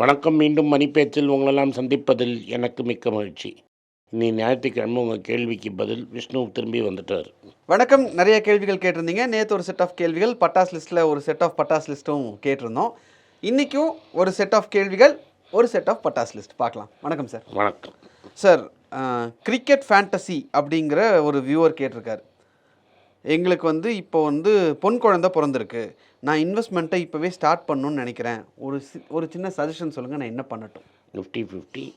வணக்கம். மீண்டும் மணிப்பேச்சில் உங்களெல்லாம் சந்திப்பதில் எனக்கு மிக்க மகிழ்ச்சி. நீ ஞாயிற்றுக்கிழமை உங்கள் கேள்விக்கு பதில் விஷ்ணு திரும்பி வந்துட்டார். வணக்கம். நிறைய கேள்விகள் கேட்டிருந்தீங்க. நேற்று ஒரு செட் ஆஃப் கேள்விகள் பட்டாஸ் லிஸ்ட்டில் ஒரு செட் ஆஃப் பட்டாஸ் லிஸ்ட்டும் கேட்டிருந்தோம். இன்றைக்கும் ஒரு செட் ஆஃப் கேள்விகள் ஒரு செட் ஆஃப் பட்டாஸ் லிஸ்ட் பார்க்கலாம். வணக்கம் சார் வணக்கம். சார் கிரிக்கெட் ஃபேண்டசி அப்படிங்கிற ஒரு வியூவர் கேட்டிருக்காரு. எங்களுக்கு வந்து இப்போ வந்து பொன் குழந்தை பிறந்திருக்கு. நான் இன்வெஸ்ட்மெண்ட்டை இப்போவே ஸ்டார்ட் பண்ணணும்னு நினைக்கிறேன். ஒரு சி- ஒரு சின்ன சஜஷன் சொல்லுங்கள் நான் என்ன பண்ணட்டும்? நிஃப்டி ஃபிஃப்டி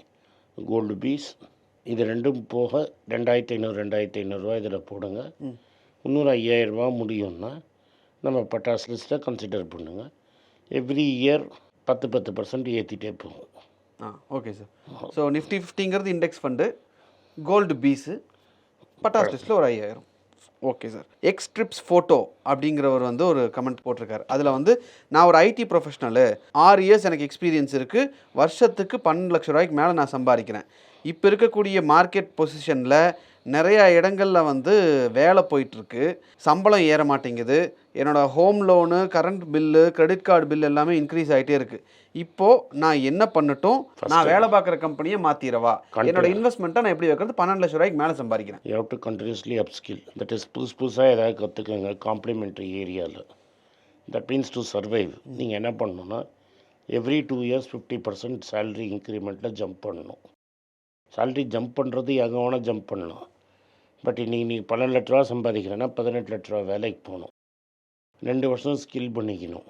கோல்டு பீஸ் இது ரெண்டும் போக ரெண்டாயிரத்தி ஐநூறு ரெண்டாயிரத்தி ஐநூறுரூவா இதில் போடுங்க. இன்னொரு ஐயாயிரரூபா முடியும்னா நம்ம பட்டாஸ் லிஸ்ட்டை கன்சிடர் பண்ணுங்கள் எவ்ரி இயர் பத்து பத்து பர்சன்ட் ஏற்றிட்டே போகும். ஆ ஓகே சார் ஸோ நிஃப்டி ஃபிஃப்டிங்கிறது இண்டெக்ஸ் ஃபண்டு கோல்டு பீஸு பட்டாஸ் லிஸ்ட்டில் ஒரு ஐயாயிரம். Okay sir. X trips photo அப்படிங்கிறவர் வந்து ஒரு கமெண்ட் போட்டிருக்காரு. அதில் வந்து நான் ஒரு ஐடி ப்ரொஃபஷனலு ஆறு இயர்ஸ் எனக்கு எக்ஸ்பீரியன்ஸ் இருக்குது வருஷத்துக்கு பன்னெண்டு லட்ச ரூபாய்க்கு மேலே நான் சம்பாதிக்கிறேன். இப்போ இருக்கக்கூடிய மார்க்கெட் பொசிஷனில் நிறையா இடங்களில் வந்து வேலை போயிட்டுருக்கு சம்பளம் ஏற மாட்டேங்குது. என்னோடய home loan current bill credit card bill எல்லாமே இன்க்ரீஸ் ஆகிட்டே இருக்குது இப்போது நான் என்ன பண்ணட்டும்? நான் வேலை பார்க்குற கம்பெனியை மாற்றிடவா என்னோட இன்வெஸ்ட்மெண்ட்டை நான் எப்படி வைக்கிறது? பன்னெண்டு லட்ச ரூபாய்க்கு மேலே சம்பாதிக்கிறேன். You have to continuously upskill that is புதுசு புதுசாக ஏதாவது கற்றுக்குங்க காம்ப்ளிமெண்ட்ரி ஏரியாவில் தட் மீன்ஸ் டு சர்வைவ் நீங்கள் என்ன பண்ணணும்னா every two years fifty percent salary இன்க்ரிமெண்ட்டில் jump பண்ணணும். சேலரி ஜம்ப் பண்ணுறது எங்கே வேணால் ஜம்ப் பண்ணலாம். பட் இன்றைக்கி நீ பன்னெண்டு லட்ச ரூபா சம்பாதிக்கிறேன்னா பதினெட்டு லட்ச ரூபா வேலைக்கு போகணும். ரெண்டு வருஷம் ஸ்கில் பண்ணிக்கணும்.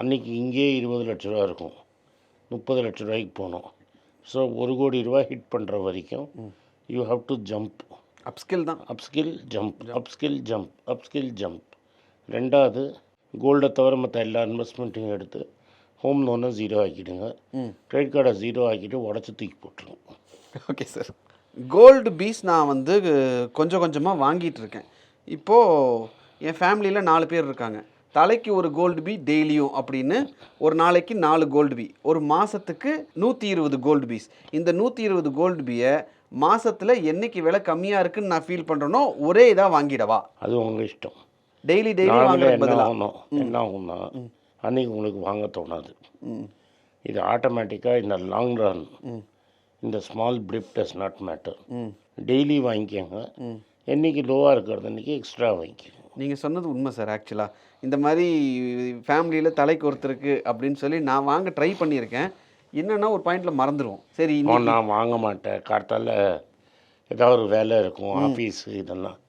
அன்றைக்கி இங்கேயே இருபது லட்ச ரூபா இருக்கும். முப்பது லட்ச ரூபாய்க்கு போகணும். ஸோ ஒரு கோடி ரூபா ஹிட் பண்ணுற வரைக்கும் you have to jump upskill தான். Upskill jump upskill jump upskill jump ரெண்டாவது கோல்டை தவிர மற்ற எல்லா இன்வெஸ்ட்மெண்ட்டையும் எடுத்து ஹோம் லோனை ஜீரோ ஆக்கிடுங்க. கிரெடிட் கார்டை ஜீரோ ஆக்கிட்டு உடச்சி தூக்கி போட்டுருங்க ஓகே சார் கோல்டு பீஸ் நான் வந்து கொஞ்சம் கொஞ்சமாக வாங்கிட்டு இருக்கேன் இப்போது என் ஃபேமிலியில் நாலு பேர் இருக்காங்க. தலைக்கு ஒரு கோல்டு பீ டெய்லியும் அப்படின்னு ஒரு நாளைக்கு நாலு கோல்டு பீ ஒரு மாதத்துக்கு நூற்றி இருபது கோல்டு பீஸ் இந்த நூற்றி இருபது கோல்டு பீயை மாதத்தில் என்னைக்கு விலை கம்மியாக இருக்குன்னு நான் ஃபீல் பண்ணுறேனோ ஒரே இதாக வாங்கிடவா? அது உங்கள் இஷ்டம். டெய்லி டெய்லி வாங்குறது பதிலாக என்ன ஆகும்னா அன்றைக்கி உங்களுக்கு வாங்க தோணாது. ம். இது ஆட்டோமேட்டிக்காக இந்த லாங் ரன் இந்த small blip does not matter daily வாங்கிக்கோங்க. ம். என்னைக்கு லோவாக இருக்கிறது அன்றைக்கி எக்ஸ்ட்ரா வாங்கிக்கோங்க. நீங்கள் சொன்னது உண்மை சார் ஆக்சுவலாக இந்த மாதிரி ஃபேமிலியில் தலைக்கு ஒருத்தருக்கு அப்படின்னு சொல்லி நான் வாங்க ட்ரை பண்ணியிருக்கேன். என்னன்னா ஒரு பாயிண்டில் மறந்துடுவோம் சரி நான் வாங்க மாட்டேன். கார்த்தால ஏதாவது ஒரு வேலை இருக்கும் ஆஃபீஸு இதெல்லாம்.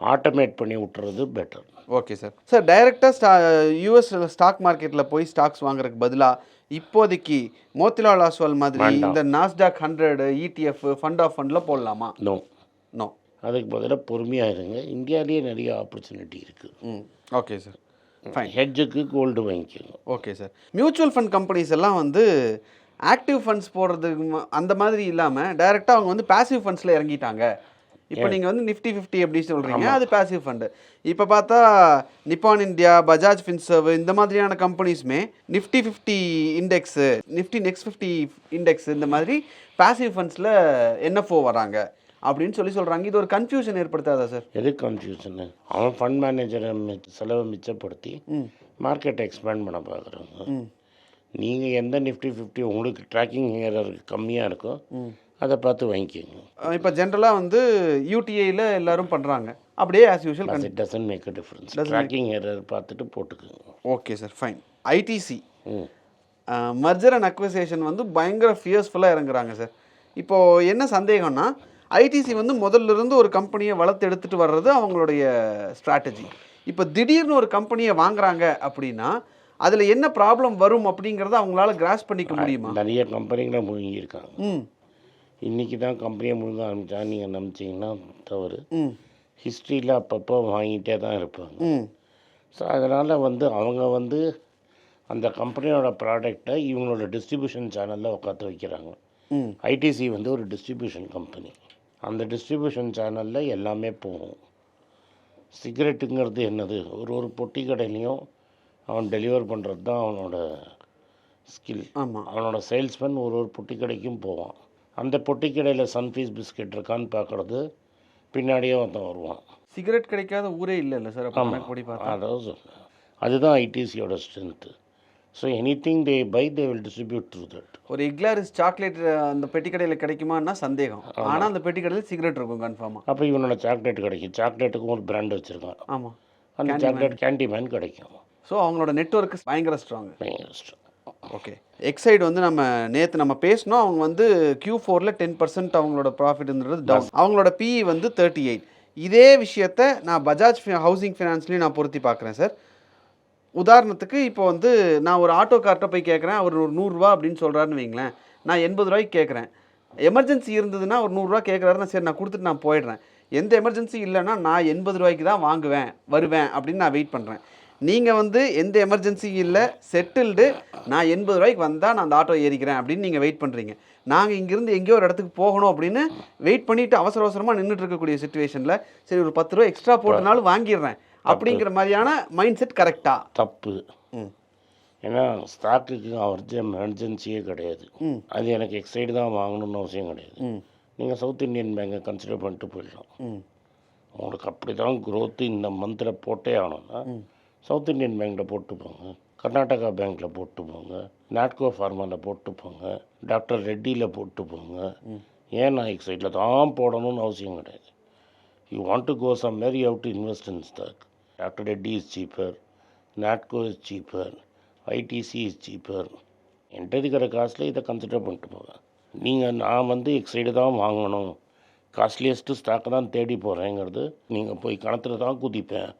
ஆட்டோமேட் பண்ணி விட்டுறது பெட்டர் ஓகே சார் சார் டைரெக்டாக ஸ்டா யூஎஸ் ஸ்டாக் மார்க்கெட்டில் போய் ஸ்டாக்ஸ் வாங்குறதுக்கு பதிலாக இப்போதைக்கு மோத்திலால் ஆஸ்வால் மாதிரி. இந்த Nasdaq hundred ETF fund of ஃபண்டில் போடலாமா? நோ நோ அதுக்கு பதிலாக பொறுமையாக இருங்க இந்தியாவிலேயே நிறைய ஆப்பர்ச்சுனிட்டி இருக்குது ம். ஓகே சார் ஃபைன் ஹெட்ஜுக்கு கோல்டு வாங்கிக்கோங்க. Okay sir mutual fund companies எல்லாம் வந்து ஆக்டிவ் ஃபண்ட்ஸ் போடுறதுக்கு அந்த மாதிரி இல்லாமல் டைரெக்டாக அவங்க வந்து பாசிவ் ஃபண்ட்ஸில் இறங்கிட்டாங்க. இப்போ நீங்கள் வந்து நிஃப்டி ஃபிஃப்டி எப்படி சொல்கிறீங்க அது பாசிவ் ஃபண்டு இப்போ பார்த்தா நிப்பான் இந்தியா பஜாஜ் ஃபின்சர்வ் இந்த மாதிரியான கம்பெனிஸுமே Nifty fifty index Nifty next fifty index இந்த மாதிரி பாசிவ் ஃபண்ட்ஸில் என்எஃப்ஓ வராங்க அப்படின்னு சொல்லி சொல்கிறாங்க இது ஒரு கன்ஃபியூஷன் ஏற்படுத்தாதா சார் எது கன்ஃபியூஷனு அவன் ஃபண்ட் மேனேஜரை செலவை மிச்சப்படுத்தி மார்க்கெட்டை எக்ஸ்பேண்ட் பண்ண பார்க்குறாங்க. நீங்கள் எந்த நிஃப்டி ஃபிஃப்டி உங்களுக்கு ட்ராக்கிங் ஏரர் கம்மியாக இருக்கோ ம். அதை பார்த்து வாங்கிக்கோங்க. இப்போ ஜென்ரலாக வந்து யூடிஐயில் எல்லாரும் பண்ணுறாங்க அப்படியே ஆஸ் யூஷுவல் அது doesn't make a difference tracking error பார்த்துட்டு போட்டுக்கோங்க. Okay sir fine ITC merger and acquisition வந்து பயங்கர ஃபியர்ஸ்ஃபுல்லாக இறங்குறாங்க சார் இப்போது என்ன சந்தேகம்னா ஐடிசி வந்து முதல்ல இருந்து ஒரு கம்பெனியை வளர்த்து எடுத்துகிட்டு வர்றது அவங்களுடைய ஸ்ட்ராட்டஜி இப்போ திடீர்னு ஒரு கம்பெனியை வாங்குறாங்க அப்படின்னா அதில் என்ன ப்ராப்ளம் வரும் அப்படிங்கிறத அவங்களால கிராஸ் பண்ணிக்க முடியுமா? நிறைய கம்பெனிகளை முழுங்கியிருக்காங்க. ம். இன்றைக்கி தான் கம்பெனியை முழுங்க ஆரம்பித்தா நீங்கள் நம்பிச்சிங்கன்னா தவறு. ஹிஸ்ட்ரியில் அப்பப்போ வாங்கிட்டே தான் இருப்பாங்க. ஸோ அதனால் வந்து அவங்க வந்து அந்த கம்பெனியோட ப்ராடக்டை இவங்களோட டிஸ்ட்ரிபியூஷன் சேனலில் உட்காந்து வைக்கிறாங்க. ஐடிசி வந்து ஒரு டிஸ்ட்ரிபியூஷன் கம்பெனி அந்த டிஸ்ட்ரிபியூஷன் சேனலில் எல்லாமே போகும். சிகரெட்டுங்கிறது என்னது? ஒரு ஒரு பொட்டி கடையிலையும் அவன் டெலிவர் பண்ணுறது தான் அவனோட ஸ்கில் ஆமாம் அவனோட சேல்ஸ்மேன் ஒரு ஒரு பொட்டி கடைக்கும் போவான். அந்த பொட்டி கடையில் சன்ஃபீஸ் பிஸ்கெட் இருக்கான்னு பார்க்குறது பின்னாடியே ஒருத்தன் வருவான். சிகரெட் கிடைக்காத ஊரே இல்லை இல்லை சார் சொன்னேன். அதுதான் ஐடிசியோட strength so any thing they buy they will distribute through that ஒரு எக்லாரிஸ் சாக்லேட் அந்த பெட்டி கடையில் கிடைக்குமான்னா சந்தேகம். ஆனால் அந்த பெட்டி கடையில் சிகரெட் இருக்கும் கன்ஃபார்மாக அப்போ இவனோட சாக்லேட் கிடைக்கும். சாக்லேட்டுக்கும் ஒரு பிராண்ட் வச்சுருக்கான். ஆமாம் அந்த சாக்லேட் கேண்டி மேன் கிடைக்கும். ஸோ அவங்களோட நெட்ஒர்க் பயங்கர ஸ்ட்ராங் பயங்கர strong. ஓகே எக்ஸைடு வந்து நம்ம நேற்று நம்ம பேசினோம் அவங்க வந்து Q4 ஃபோரில் டென் பர்சன்ட் அவங்களோட ப்ராஃபிட்ன்றது டவுன் அவங்களோட பிஇ வந்து தேர்ட்டி எயிட் இதே விஷயத்த நான் பஜாஜ் ஹவுசிங் ஃபினான்ஸ்லையும் நான் பொருத்தி பார்க்குறேன் சார் உதாரணத்துக்கு இப்போ வந்து நான் ஒரு ஆட்டோ கார்ட்ட போய் கேட்குறேன் அவர் ஒரு நூறுரூவா அப்படின்னு சொல்கிறாருன்னு வைங்களேன். நான் எண்பது ரூபாய்க்கு கேட்குறேன் எமர்ஜென்சி இருந்ததுன்னா ஒரு நூறுரூவா கேட்குறாருன்னா சரி நான் கொடுத்துட்டு நான் போயிடுறேன். எந்த எமர்ஜென்சி இல்லைன்னா நான் எண்பது ரூபாய்க்கு தான் வாங்குவேன் வருவேன் அப்படின்னு நான் வெயிட் பண்ணுறேன் நீங்கள் வந்து எந்த எமர்ஜென்சி இல்லை செட்டில்டு நான் எண்பது ரூபாய்க்கு வந்தால் நான் அந்த ஆட்டோ ஏறிக்கிறேன் அப்படின்னு நீங்கள் வெயிட் பண்ணுறீங்க நாங்கள் இங்கேருந்து எங்கேயோ ஒரு இடத்துக்கு போகணும் அப்படின்னு வெயிட் பண்ணிவிட்டு அவசர அவசரமாக நின்றுட்டு இருக்கக்கூடிய சுச்சுவேஷனில் சரி ஒரு பத்து ரூபா எக்ஸ்ட்ரா போட்டனாலும் வாங்கிடுறேன் அப்படிங்கிற மாதிரியான மைண்ட் செட் கரெக்டாக தப்பு. ம். ஏன்னா ஸ்டாக்குக்கு அவர்ஜி எமர்ஜென்சியே கிடையாது. அது எனக்கு எக்ஸைடு தான் வாங்கணும்னு அவசியம் கிடையாது. ம். நீங்கள் சவுத் இந்தியன் பேங்கை கன்சிடர் பண்ணிட்டு போயிடலாம். ம். உங்களுக்கு அப்படி தான் growth இந்த மந்தில் போட்டே ஆகணும்னா சவுத் இந்தியன் பேங்க்கில் போட்டு போங்க. கர்நாடகா பேங்க்கில் போட்டு போங்க. நாட்கோ ஃபார்மாவில் போட்டு போங்க. டாக்டர் ரெட்டியில் போட்டு போங்க. ஏன் நான் எக்ஸைட்டில் தான் போடணும்னு அவசியம் கிடையாது. You want to go some marry you to invest in stock doctor Reddy is cheaper Natco is cheaper ITC is cheaper என்கிட்ட இருக்கிற காசில் இதை கன்சிடர் பண்ணிட்டு போவேன் நீங்கள் நான் வந்து எக்ஸைடு தான் வாங்கணும். காஸ்ட்லியஸ்ட்டு ஸ்டாக்கை தான் தேடி போகிறேங்கிறது நீங்கள் போய் கணத்தில் தான் குதிப்பேன்.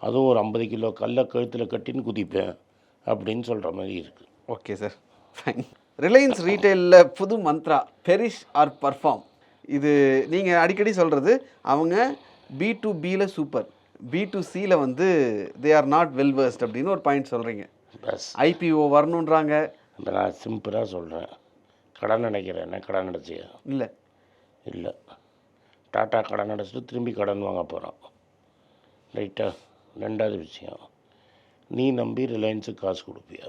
அதுவும் ஒரு ஐம்பது கிலோ கல்லை கழுத்தில் கட்டின்னு குதிப்பேன் அப்படின்னு சொல்கிற மாதிரி இருக்குது ஓகே சார். ஃபைன் ரிலையன்ஸ் ரீட்டைலில் புது மந்த்ரா பெரிஷ் ஆர் பர்ஃபார்ம் இது நீங்கள் அடிக்கடி சொல்கிறது அவங்க பி டு பியில் சூப்பர் பி டு சியில் வந்து they are not well versed அப்படின்னு ஒரு பாயிண்ட் சொல்கிறீங்க பஸ் ஐபிஓ வரணுன்றாங்க இப்போ நான் சிம்பிளாக சொல்கிறேன் கடன் அடைக்கிறேன் என்ன கடன் அடைச்சியா இல்லை. இல்லை. டாட்டா கடன் அடைச்சிட்டு திரும்பி கடன் வாங்க போகிறான் ரைட்டா ரெண்டாவது விஷயம் நீ நம்பி ரிலையன்ஸுக்கு காசு கொடுப்பியா?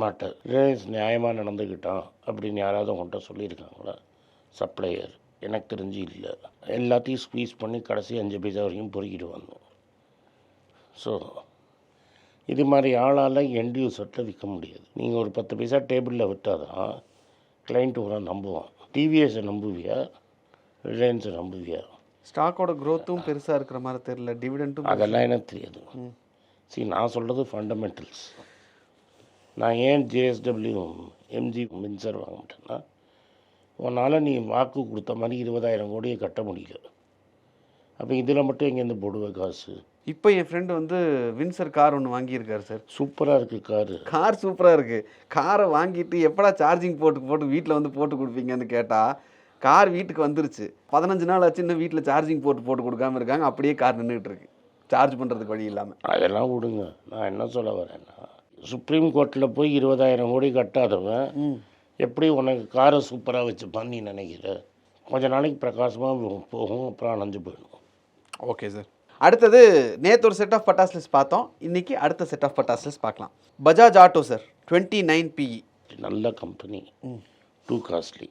மாட்ட ரிலையன்ஸ் நியாயமாக நடந்துக்கிட்டான் அப்படின்னு யாராவது உங்கள்கிட்ட சொல்லியிருக்காங்களா? சப்ளையர் எனக்கு தெரிஞ்சு இல்லை. எல்லாத்தையும் ஸ்குவீஸ் பண்ணி கடைசி அஞ்சு பைசா வரைக்கும் பொறுக்கிட்டு வந்தோம். ஸோ இது மாதிரி ஆளால் எண்ட் யூசர்கிட்ட விற்க முடியாது. நீங்கள் ஒரு பத்து பைசா டேபிளில் விட்டாதான் கிளைண்ட்டு பூரா நம்புவான். டிவிஎஸை நம்புவியா? ரிலையன்ஸை நம்புவியா? ஸ்டாக்கோட க்ரோத்தும் பெருசாக இருக்கிற மாதிரி தெரியல டிவிடெண்ட்டும் அதெல்லாம் எனக்கு தெரியாது. சரி நான் சொல்கிறது ஃபண்டமெண்டல்ஸ் நான் ஏன் ஜேஎஸ்டபிள்யூ எம்ஜி மின்சர் வாங்க மாட்டேன்னா உன்னால் நீ வாக்கு கொடுத்த மாதிரி இருபதாயிரம் கோடியை கட்ட முடியல. அப்போ இதில் மட்டும் எங்கேருந்து போடுவேன் காசு? இப்போ என் ஃப்ரெண்டு வந்து வின்சர் கார் ஒன்று வாங்கியிருக்காரு சார் சூப்பராக இருக்குது காரு. கார் சூப்பராக இருக்குது காரை வாங்கிட்டு எப்படா சார்ஜிங் போட்டு போட்டு வீட்டில் வந்து போட்டு கொடுப்பீங்கன்னு கேட்டால் கார் வீட்டுக்கு வந்துருச்சு. பதினஞ்சு நாள் ஆச்சு இன்னும் வீட்டில் சார்ஜிங் போட்டு போட்டு கொடுக்காம இருக்காங்க. அப்படியே கார் நின்றுட்டு இருக்கு. சார்ஜ் பண்ணுறதுக்கு வழி இல்லாமல் அதெல்லாம் விடுங்க. நான் என்ன சொல்ல வரேன்னா சுப்ரீம் கோர்ட்டில் போய் இருபதாயிரம் கோடி கட்டாதவன் எப்படி உனக்கு காரை சூப்பராக வச்சுப்பான்னு நீ நினைக்கிற? கொஞ்ச நாளைக்கு பிரகாசமாக போகும் அப்புறம் அணைஞ்சு போயிடும். ஓகே சார் அடுத்தது நேற்று ஒரு செட் ஆஃப் பட்டாஸ் லிஸ்ட் பார்த்தோம். இன்னைக்கு அடுத்த செட் ஆஃப் பட்டாஸ் லிஸ்ட் பார்க்கலாம். Bajaj auto sir twenty nine PE நல்ல கம்பெனி டூ காஸ்ட்லி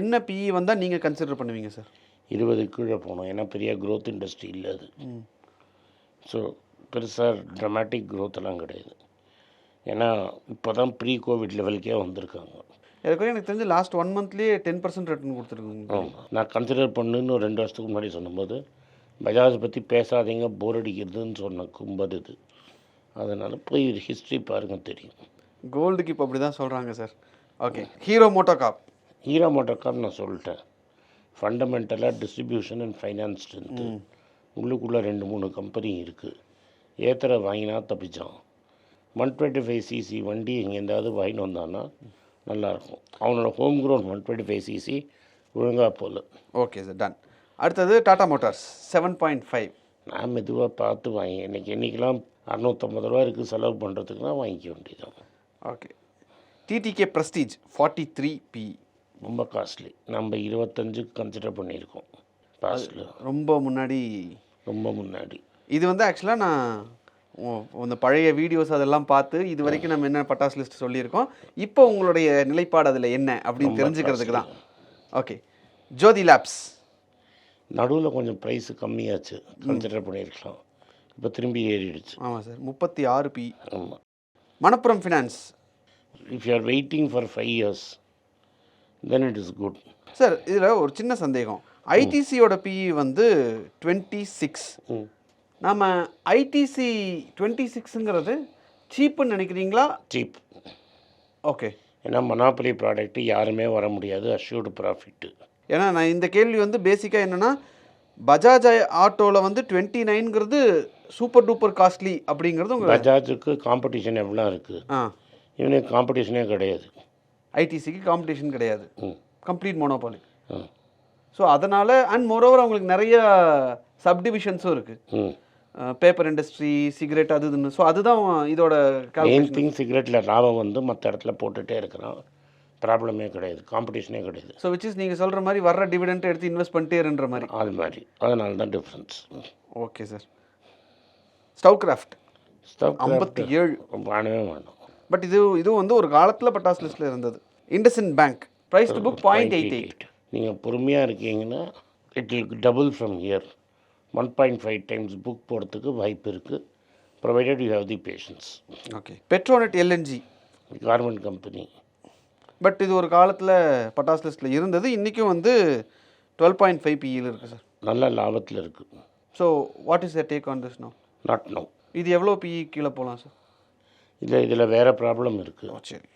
என்ன பிஇ வந்தால் நீங்கள் கன்சிடர் பண்ணுவீங்க சார் இருபது கீழே போகணும். ஏன்னா பெரிய growth இண்டஸ்ட்ரி இல்லை அது. ஸோ பெருசாக ட்ரமாட்டிக் எல்லாம் கிடையாது. ஏன்னா இப்போ தான் ப்ரீ கோவிட் லெவலுக்கே வந்திருக்காங்க. ஏற்கனவே எனக்கு தெரிஞ்சு லாஸ்ட் ஒன் மந்த்லேயே டென் பர்சன்ட் ரிட்டர்ன் கொடுத்துருக்குங்க. நான் கன்சிடர் பண்ணுன்னு ஒரு ரெண்டு வருஷத்துக்கு முன்னாடி சொன்னபோது பஜாஜ் பற்றி பேசாதீங்க போர் அடிக்கிறதுன்னு சொன்ன கும்பது இது. அதனால் போய் ஹிஸ்ட்ரி பாருங்கள் தெரியும். கோல்டுக்கு இப்போ அப்படி தான் சொல்கிறாங்க sir okay Hero MotoCorp Hero MotoCorp நான் சொல்லிட்டேன். ஃபண்டமெண்டலாக டிஸ்ட்ரிபியூஷன் அண்ட் ஃபைனான்ஸ் ஸ்ட்ரென்த்து உள்ளுக்குள்ளே ரெண்டு மூணு கம்பெனி இருக்குது ஏத்தரை வாங்கினா தப்பிச்சான். ஒன் டுவெண்ட்டி ஃபைவ் சிசி வண்டி எங்கேருந்தாவது வாங்கிட்டு வந்தான்னா நல்லாயிருக்கும் அவனோட home ground one twenty five CC ஒழுங்காக போகல ஓகே சார் டன் அடுத்தது Tata Motors seven point five நான் மெதுவாக பார்த்து வாங்கி இன்னைக்கு என்றைக்கெல்லாம் அறநூற்றம்பது ரூபா இருக்குது செலவு பண்ணுறதுக்குனா வாங்கிக்க வேண்டியதான் okay TTK Prestige forty three P ரொம்ப காஸ்ட்லி நம்ம இருபத்தஞ்சுக்கு கன்சிடர் பண்ணியிருக்கோம். பாஸ்டில் ரொம்ப முன்னாடி. ரொம்ப முன்னாடி. இது வந்து ஆக்சுவலாக நான் இந்த பழைய வீடியோஸ் அதெல்லாம் பார்த்து இது வரைக்கும் நம்ம என்ன பட்டாசு லிஸ்ட் சொல்லியிருக்கோம். இப்போ உங்களுடைய நிலைப்பாடு அதில் என்ன அப்படின்னு தெரிஞ்சுக்கிறதுக்கு தான். ஓகே ஜோதி லேப்ஸ் நடுவில் கொஞ்சம் ப்ரைஸு கம்மியாச்சு. கன்சிடர் பண்ணியிருக்கலாம். இப்போ திரும்பி ஏறிடுச்சு. ஆமாம் சார். முப்பத்தி ஆறு பி ஆமாம் Manappuram finance if you are waiting for five years then it is good sir இதில் ஒரு சின்ன சந்தேகம். ஐடிசியோட பிஇ வந்து டுவெண்ட்டி சிக்ஸ் ம் நம்ம ஐடிசி டுவெண்ட்டி சிக்ஸுங்கிறது சீப்புன்னு நினைக்கிறீங்களா? சீப் ஓகே ஏன்னா மனாப்பலி ப்ராடக்ட்டு யாருமே வர முடியாது அஷ்யூர்டு ப்ராஃபிட்டு ஏன்னா நான் இந்த கேள்வி வந்து பேசிக்காக என்னென்னா பஜாஜ் ஆட்டோவில் வந்து டுவெண்ட்டி நைன்ங்கிறது சூப்பர் டூப்பர் காஸ்ட்லி அப்படிங்கிறது பஜாஜுக்கு காம்படிஷன் எவ்வளோ இருக்குது ஆ. இவனுக்கு காம்படிஷனே கிடையாது. ஐடிசிக்கு காம்படிஷன் கிடையாது. கம்ப்ளீட் மோனோபாலி ஸோ அதனால் அண்ட் மோரோவர் அவங்களுக்கு நிறைய சப்டிவிஷன்ஸும் இருக்குது பேப்பர் இண்டஸ்ட்ரி சிகரெட் அது இதுன்னு. ஸோ அதுதான் இதோட மெயின். திங் சிகரெட்டில் லாபம் வந்து மற்ற இடத்துல போட்டுகிட்டே இருக்கிறான் ப்ராப்ளமே கிடையாது. காம்படிஷனே கிடையாது. ஸோ விச் இஸ் நீங்கள் சொல்கிற மாதிரி வர்ற டிவிடெண்ட் எடுத்து இன்வெஸ்ட் பண்ணிட்டே இருன்ற மாதிரி. அது மாதிரி. அதனால தான் difference okay sir Stovekraft stove ஐம்பத்தி ஏழு. வாங்கவே வேணும். பட் இது இதுவும் வந்து ஒரு காலத்தில் பட்டாஸ் லிஸ்ட்டில் இருந்தது. IndusInd bank price to book point eight eight நீங்கள் பொறுமையாக இருக்கீங்கன்னா it will double from year one point five times book போகிறதுக்கு வாய்ப்பு இருக்குது provided you have the patience okay Petronet LNG garment company but இது ஒரு காலத்தில் பட்டாஸ் லிஸ்ட்டில் இருந்தது. இன்றைக்கும் வந்து டுவெல் பாயிண்ட் ஃபைவ் பிஇயில் இருக்குது சார் நல்ல லாபத்தில் இருக்குது so what is the take on this no not no இது எவ்வளோ பிஇ கீழே போகலாம் சார் இதில் இதில் வேறு ப்ராப்ளம் இருக்குது சரி.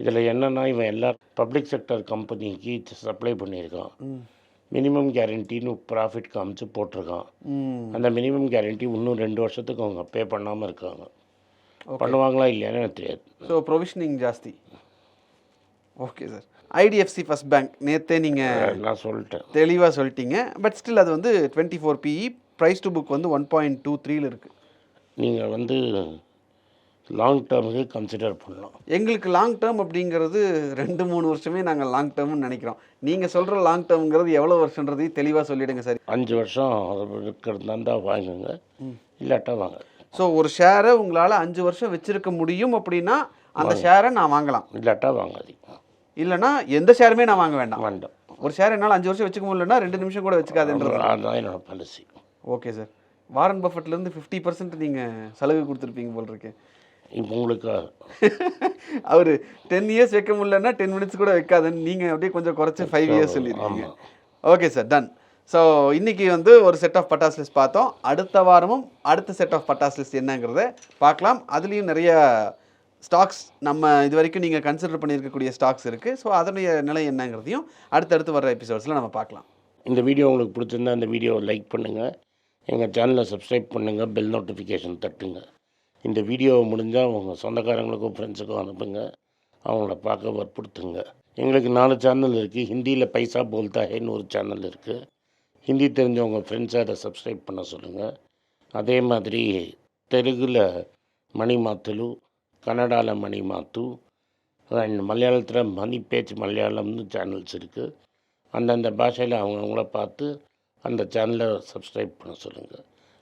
இதில் என்னென்னா இவன் எல்லா பப்ளிக் செக்டர் கம்பெனிக்கு சப்ளை பண்ணியிருக்கான். மினிமம் கேரண்டின்னு ப்ராஃபிட் காமிச்சு போட்டிருக்கான். அந்த மினிமம் கேரண்டி இன்னும் ரெண்டு வருஷத்துக்கு அவங்க பே பண்ணாமல் இருக்காங்க. பண்ணுவாங்களா இல்லையான்னு எனக்கு தெரியாது. ஸோ ப்ரொவிஷனிங் ஜாஸ்தி. Okay sir IDFC first bank நேற்றே நீங்கள் நான் சொல்லிட்டேன். தெளிவாக சொல்லிட்டீங்க. பட் ஸ்டில் அது வந்து twenty four PE price to book வந்து ஒன் பாயிண்ட் டூ த்ரீல இருக்குது நீங்கள் வந்து லாங் டேர்முக்கு கன்சிடர் பண்ணலாம் எங்களுக்கு லாங் டேர்ம் அப்படிங்கிறது ரெண்டு மூணு வருஷமே நாங்கள் லாங் டேர்ம்னு நினைக்கிறோம். நீங்கள் சொல்கிற லாங் டேர்ம்ங்கிறது எவ்வளோ வருஷன்றதையும் தெளிவாக சொல்லிடுங்க சார். அஞ்சு வருஷம் இருக்கிறது வாங்குங்க இல்லாட்டா வாங்க. ஸோ ஒரு ஷேரை உங்களால் அஞ்சு வருஷம் வச்சிருக்க முடியும் அப்படின்னா அந்த ஷேரை நான் வாங்கலாம். இல்லாட்டா வாங்காதீங்க. இல்லைன்னா எந்த ஷேருமே நான் வாங்க வேண்டாம். வேண்டாம். ஒரு ஷேர் என்னால் அஞ்சு வருஷம் வச்சுக்க முடியலன்னா ரெண்டு நிமிஷம் கூட வச்சுக்காதுன்றது. அதுதான் என்னோட பாலிசி ஓகே சார் வாரன் பஃபெட்லேருந்து ஃபிஃப்டி பர்சன்ட் நீங்கள் சலுகை கொடுத்துருப்பீங்க போல் இருக்கு. இப்போ உங்களுக்கு அவர் டென் இயர்ஸ் வைக்க முடியலன்னா டென் மினிட்ஸ் கூட வைக்காதுன்னு நீங்கள் அப்படியே கொஞ்சம் குறைச்சி ஃபைவ் இயர்ஸ் சொல்லியிருக்கீங்க ஓகே சார் டன் ஸோ இன்னைக்கு வந்து ஒரு செட் ஆஃப் பட்டாஸ் லிஸ்ட் பார்த்தோம். அடுத்த வாரமும் அடுத்த செட் ஆஃப் பட்டாஸ் லிஸ்ட் என்னங்கிறத பார்க்கலாம். அதுலேயும் நிறைய ஸ்டாக்ஸ் நம்ம இது வரைக்கும் நீங்கள் கன்சிடர் பண்ணியிருக்கக்கூடிய ஸ்டாக்ஸ் இருக்குது ஸோ அதனுடைய நிலை என்னங்கிறதையும் அடுத்தடுத்து வர எபிசோட்ஸில் நம்ம பார்க்கலாம். இந்த வீடியோ உங்களுக்கு பிடிச்சிருந்தா இந்த வீடியோவை லைக் பண்ணுங்கள் எங்கள் சேனலை சப்ஸ்கிரைப் பண்ணுங்கள் பெல் நோட்டிஃபிகேஷன் தட்டுங்க. இந்த வீடியோவை முடிஞ்சால் உங்கள் சொந்தக்காரங்களுக்கும் ஃப்ரெண்ட்ஸுக்கும் அனுப்புங்க. அவங்கள பார்க்க வற்புறுத்துங்க. எங்களுக்கு நாலு சேனல் இருக்குது ஹிந்தியில் பைசா போல்தா ஹேன்னு ஒரு சேனல் இருக்குது ஹிந்தி தெரிஞ்சவங்க ஃப்ரெண்ட்ஸை அதை சப்ஸ்கிரைப் பண்ண சொல்லுங்கள் அதே மாதிரி தெலுங்கில் மணி மாத்துலு கன்னடாவில் மணி மாத்து அண்ட் மலையாளத்தில் மணி பேச்சு மலையாளம்னு சேனல்ஸ் இருக்குது அந்தந்த பாஷையில் அவங்கவுங்கள பார்த்து அந்த சேனலை சப்ஸ்கிரைப் பண்ண சொல்லுங்கள்